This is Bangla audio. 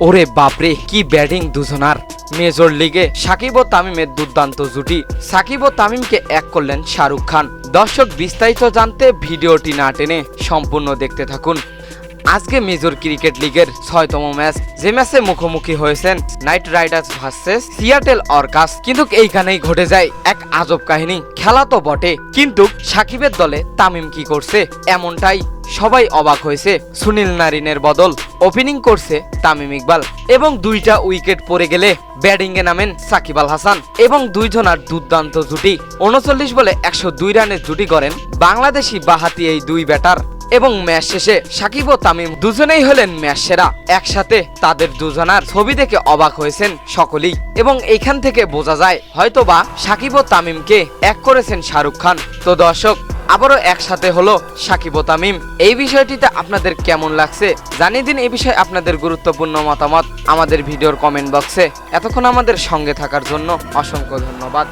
ওরে বাপরে, কি ব্যাটিং দুজনার। মেজর লিগে সাকিব ও তামিমের দুর্দান্ত জুটি। সাকিব ও তামিমকে এক করলেন শাহরুখ খান। দর্শক বিস্তারিত জানতে ভিডিওটি না টেনে সম্পূর্ণ দেখতে থাকুন। আজকে মেজর ক্রিকেট লিগের ছয়তম ম্যাচ। যে ম্যাচে মুখোমুখি হয়েছেন Knight Riders versus Seattle Orcas, কিন্তু এইখানেই ঘটে যায় এক আজব কাহিনী। খেলা তো বটে, কিন্তু সাকিবের দলে তামিম কি করছে? এমনটাই সবাই অবাক হয়েছে সুনীল নারিনের বদল। ওপেনিং করছে তামিম ইকবাল, এবং দুইটা উইকেট পড়ে গেলে ব্যাটিং এ নামেন সাকিব আল হাসান, এবং দুইজনার দুর্দান্ত জুটি। উনচল্লিশ বলে একশো দুই রানের জুটি করেন বাংলাদেশি বাহাতি এই দুই ব্যাটার। এবং ম্যাচ শেষে সাকিব ও তামিম দুজনেই হলেন ম্যাচ সেরা। একসাথে তাদের দুজনার ছবি দেখে অবাক হয়েছেন সকলেই। এবং এখান থেকে বোঝা যায়, হয়তোবা সাকিব ও তামিমকে এক করেছেন শাহরুখ খান। তো দর্শক, আবারও একসাথে হলো সাকিব ও তামিম। এই বিষয়টিতে আপনাদের কেমন লাগছে জানিয়ে দিন। এই বিষয়ে আপনাদের গুরুত্বপূর্ণ মতামত আমাদের ভিডিওর কমেন্ট বক্সে। এতক্ষণ আমাদের সঙ্গে থাকার জন্য অসংখ্য ধন্যবাদ।